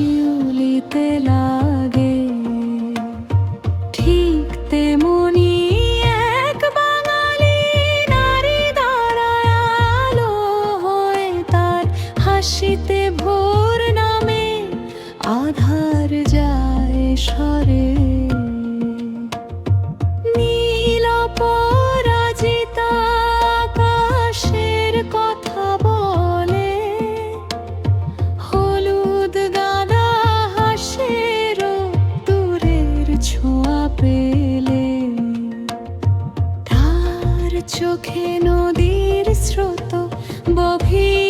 শিউলিতে লাগে। ঠিক তেমনি আলো তার হাসিতে ভোর নামে। আধার যায় সরে চোখে নদীর স্রোত বভীর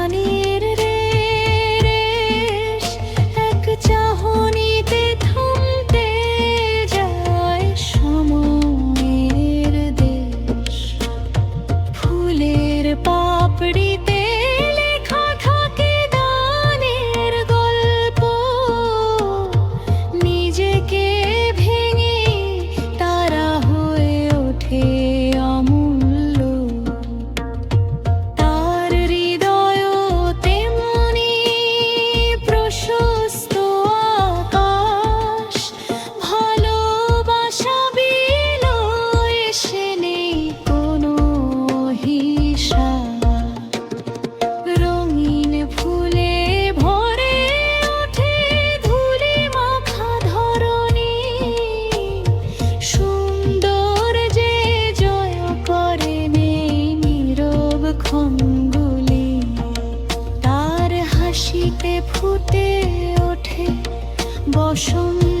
শীতে ফুটে ওঠে বসন্ত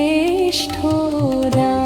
শ্রেষ্ঠরা